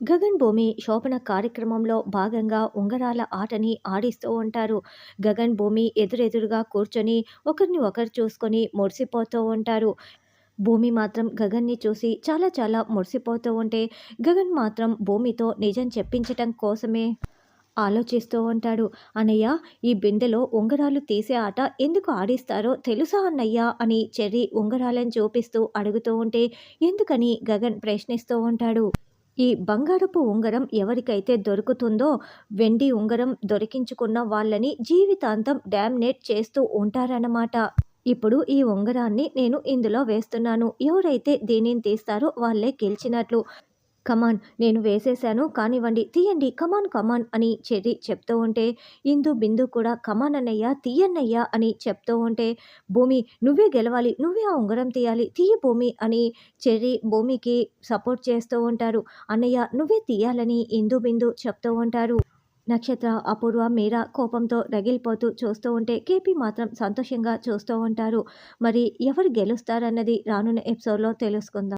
గగన్ భూమి శోభన కార్యక్రమంలో భాగంగా ఉంగరాల ఆటని ఆడిస్తూ ఉంటారు. గగన్ భూమి ఎదురెదురుగా కూర్చొని ఒకరిని ఒకరు చూసుకొని మురిసిపోతూ ఉంటారు. భూమి మాత్రం గగన్ని చూసి చాలా చాలా మురిసిపోతూ ఉంటే గగన్ మాత్రం భూమితో నిజం చెప్పించటం కోసమే ఆలోచిస్తూ ఉంటాడు. అన్నయ్య ఈ బిందెలో ఉంగరాలు తీసే ఆట ఎందుకు ఆడిస్తారో తెలుసా అన్నయ్య? అని చెర్రి ఉంగరాలను చూపిస్తూ అడుగుతూ ఉంటే ఎందుకని గగన్ ప్రశ్నిస్తూ ఉంటాడు. ఈ బంగారపు ఉంగరం ఎవరికైతే దొరుకుతుందో వెండి ఉంగరం దొరికించుకున్న వాళ్ళని జీవితాంతం డామినేట్ చేస్తూ ఉంటారన్నమాట. ఇప్పుడు ఈ ఉంగరాన్ని నేను ఇందులో వేస్తున్నాను. ఎవరైతే దీనిని తీస్తారో వాళ్ళే గెలిచినట్లు. కమాన్ నేను వేసేశాను కానివ్వండి తీయండి కమాన్ కమాన్ అని చెరి చెప్తూ ఉంటే ఇందు బిందు కూడా కమాన్ అన్నయ్య తీయన్నయ్యా అని చెప్తూ ఉంటే భూమి నువ్వే గెలవాలి నువ్వే ఆ ఉంగరం తీయాలి తీయి భూమి అని చెర్రి భూమికి సపోర్ట్ చేస్తూ ఉంటారు. అన్నయ్య నువ్వే తీయాలని ఇందు బిందు చెప్తూ ఉంటారు. నక్షత్ర అపూర్వ మీరా కోపంతో రగిలిపోతూ చూస్తూ ఉంటే కేపీ మాత్రం సంతోషంగా చూస్తూ ఉంటారు. మరి ఎవరు గెలుస్తారన్నది రానున్న ఎపిసోడ్లో తెలుసుకుందాం.